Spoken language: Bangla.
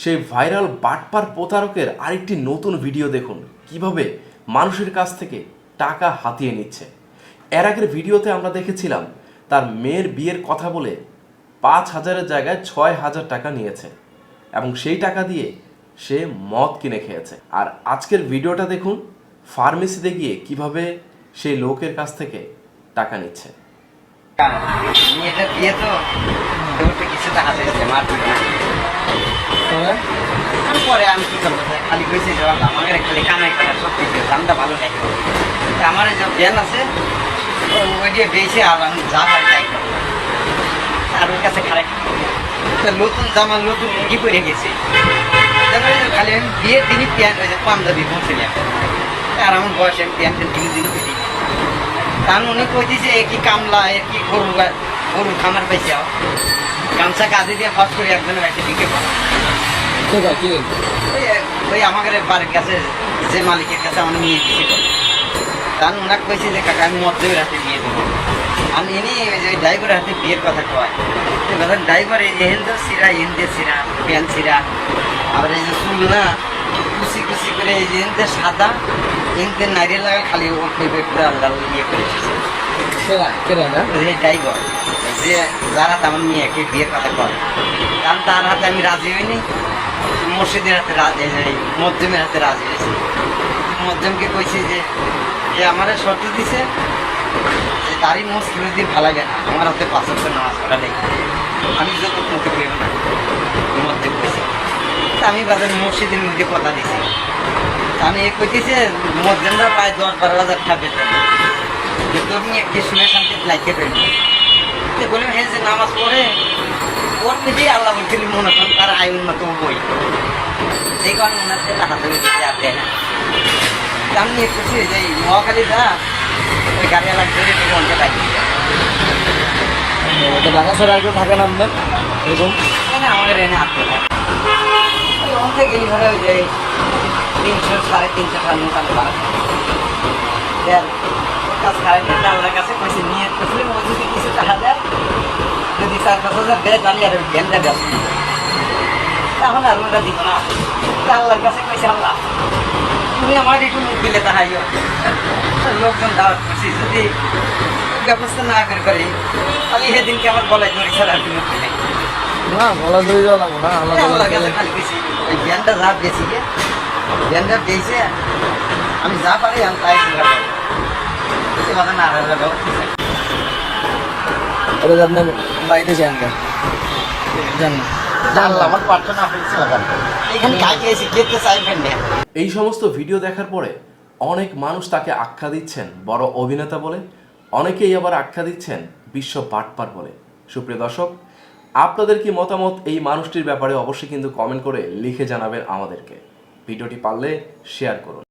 সেই ভাইরাল বাটপার প্রতারকের আরেকটি নতুন ভিডিও দেখুন। কীভাবে মানুষের কাছ থেকে টাকা হাতিয়ে নিচ্ছে। এর আগের ভিডিওতে আমরা দেখেছিলাম, তার মেয়ের বিয়ের কথা বলে পাঁচ হাজারের জায়গায় ছয় হাজার টাকা নিয়েছে এবং সেই টাকা দিয়ে সে মদ কিনে খেয়েছে। আর আজকের ভিডিওটা দেখুন, ফার্মেসিতে গিয়ে কীভাবে সেই লোকের কাছ থেকে টাকা নিচ্ছে। মেয়েটা বিয়ে তো মার পরে আমি কি করব? খালি কইছি যে আমাকে খালি কামাই করার সব কিছু দামটা ভালো নেই। আমার যে ব্যান আছে ওই দিয়ে বেশি আর আমি যা পারি তাই আর ওর কাছে খারাপ। নতুন জামা, নতুন লুঙ্গি পরে গেছি? তারপরে খালি আমি বিয়ের দিনই প্যান্ট হয়েছে পাঞ্জাবি পৌঁছিলাম আর আমার বয়সে, আমি প্যান্ট দিন দিন পেটি কারণ উনি কইতেছে, এ কি কামলা, এ কি গরু গরু খামার পাইছে? গামছা কাঁধে দিয়ে ফস করে একজনের বাড়িতে ঢুকে পড়া। ওই ওই আমাদের বাড়ির কাছে যে মালিকের কাছে আমার নিয়ে দিয়েছিল কারণ ওনাকে কইছে যে কাকা আমি মধ্যের হাতে বিয়ে দেবো। আমি এনে ওই ড্রাইভারের হাতে বিয়ের কথা কয়। এবার ড্রাইভার এই হেলদের সিরা হিন্দের সিরা প্যান সিরা আবার এই যে চুল না কুচি কুচি করে এই যে সাদা হিন্দের নারিয়েল লাগা খালি ও পেঁপে করে আলাদা ইয়ে করে ড্রাইভার যে যারা তেমন নিয়ে একে বিয়ের কথা কয়। কারণ তার হাতে আমি রাজি হইনি। মসজিদের হাতে রাজি মধ্যমের হাতে রাজি হয়েছি। মধ্যমকে কইছি যে যে আমার শর্ত দিছে যে তারই মুসলিম দিন ভালো লাগে না, আমার হাতে পাঁচ নামাজ পড়া নেই। আমি যত মুখে পেব না মধ্যম কইছি। আমি বাজার মসজিদের মধ্যে কথা দিছি। আমি এ কইতেছে মধ্যমরা প্রায় দশ বারো হাজার টাকা বেতন তুমি একটি শুনে শান্তি লাইতে তো বললাম হ্যাঁ যে নামাজ পড়ে ওর নিজেই আল্লাহ বলছিলি মনে করেন তার আয় উন্নত বই। সেই কারণে ওনার সাথে টাকা তুমি দিতে আর দেয় না। আমি নিয়ে করছি যে মহাখালী যা ওই গাড়ি আলাদা ধরে তুমি অনেক ঢাকা আপনার? এরকম? মানে আমাদের এনে আসতে ওখান থেকে গেলি ওই যে তিনশো সাড়ে তিনশো টাকার মোটামুটি ভাড়া। দেন কাজ খারাপ আল্লাহর কাছে কইছে নিয়ে করছিলেন ও যদি কিছু টাকা দেয় জানি আর ওটা দিব না। আল্লাহর কাছে কইছে আল্লাহ তুমি আমার একটু মুখ দিলে তাহাইও লোকজন দাওয়াত করছি যদি ব্যবস্থা না করে করি আমি সেদিনকে আমার গলায় ধরে ছাড়া আর কোনো নেই। না গলা ধরে যাওয়া লাগবো না ওই জ্ঞানটা যা বেশি জ্ঞানটা পেয়েছে আমি যা পারি আমি তাই কথা না আপনার বাড়িতে যান না। যান না। এই সমস্ত ভিডিও দেখার পরে অনেক মানুষ তাকে আখ্যা দিচ্ছেন বড় অভিনেতা বলে, অনেকেই আবার আখ্যা দিচ্ছেন বিশ্ব বাটপার বলে। সুপ্রিয় দর্শক, আপনাদের কি মতামত এই মানুষটির ব্যাপারে অবশ্যই কিন্তু কমেন্ট করে লিখে জানাবেন আমাদেরকে। ভিডিওটি পারলে শেয়ার করুন।